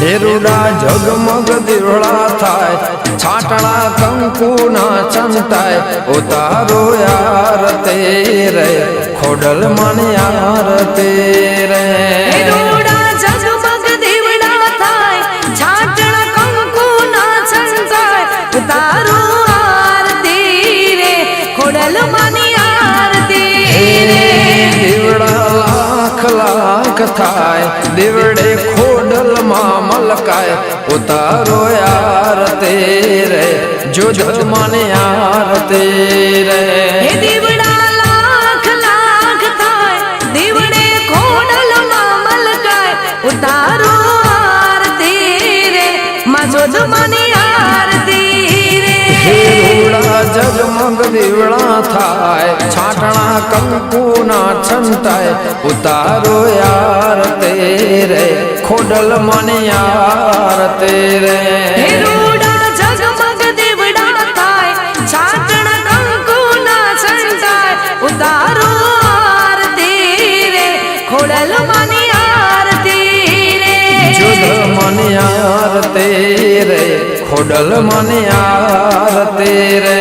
ઢેરુડા જગમગ દીવડા થાય છાટણા કંકુના છંટાય ઉતારો યાર ખોડલ મન યાર આરતી રે. ખોડલ માની આરતી રે. દીવડા લાખ લાખ થાય દીવડે ખોડલમાં મલકાય. ઉતારો યાર તેરે જો મન યાર તેરે. હે દીવડા લાખ લાખ થાય દીવડે મલકાય. ઉતારો રે માં જોજ માની આરતી રે હીરુડા જગમગ દીવડા થાય છાટણા કંકુના છંટાય ઉતારો યાર તેરે ખોડલ મન યાર તેરે. હે રૂડા ઝગમગ દીવડા થાય છાટણ કંકુના છંટાય ઉતારો આરતી રે ખોડલ માની આરતી રે જોધ મન યાર તેરે ખોડલ મને યાર તેરે.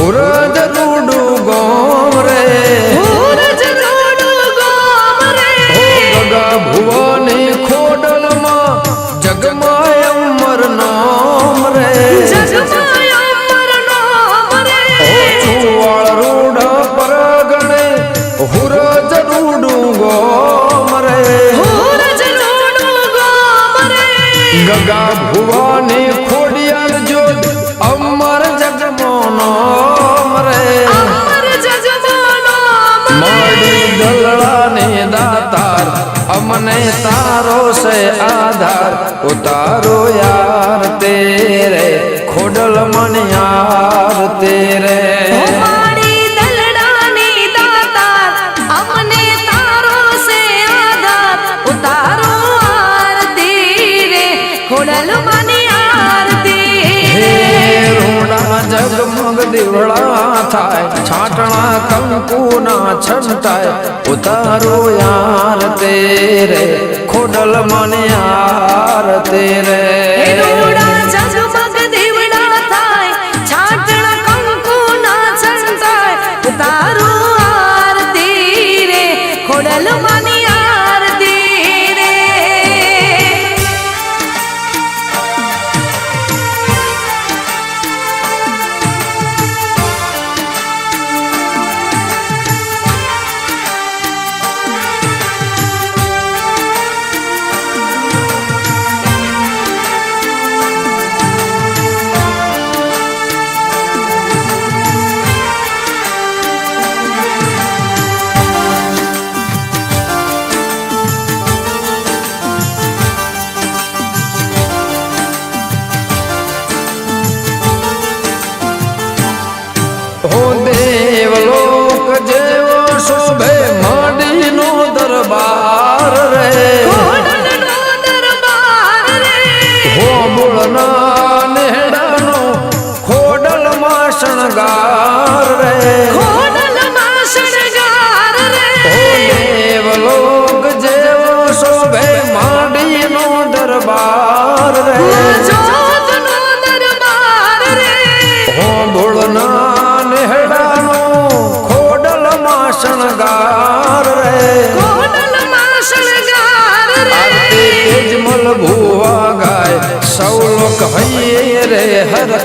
હુરજ રૂડું ગોમ રે. સૂરજ રોડું ગોમ રે. ભુવાની ખોડલમાં જગમાય થાય છાટણા કંકુના છંટાય ઉતારો યાર તેરે ખોડલ મને યાર તેરે. હે રૂડા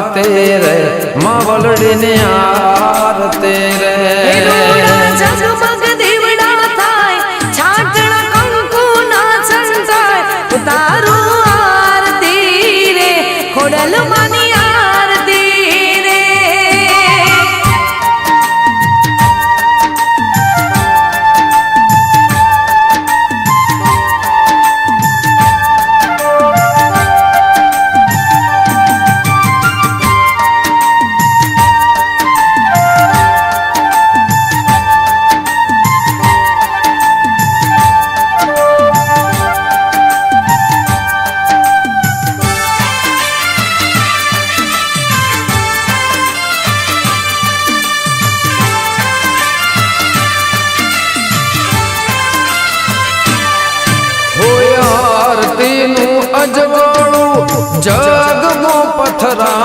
ખોડલમાં મલકાય ઉતારો યાર તેરે માવલડીને યાર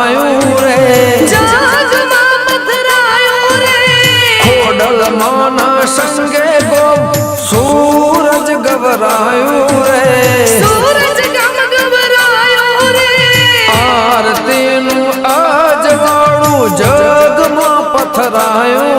પથરાયું રે જગમાં પથરાયો રે ખોડલ માના સંગે ગો સૂરજ ગવરાયું રે સૂરજ ગમ ગભરાયો રે આરતીનું અજવાળું જગમાં પથરાયું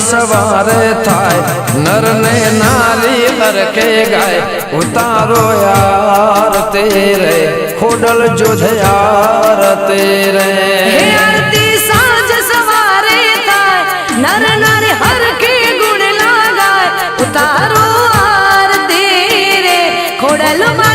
સવારે થાય. નર ને નારી અરકે ગાય. ઉતારો યાર તેરે. ખોડલ જોધ યાર હે આરતી સાંજ સવારે થાય. નર નર હર ગુણ લાગાય. ઉતારો આરતી રે ખોડલ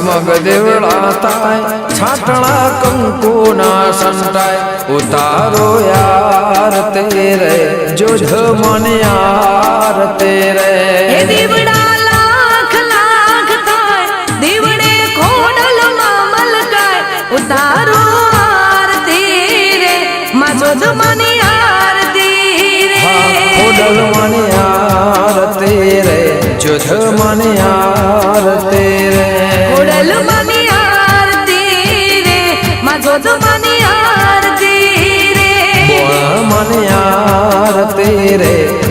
જગમગ દેવળા થાય છાટણા કંકુ ના સંટાય ઉતારો યાર તેરે જોધ મન યાર તેરે હે દીવડા બોળ મન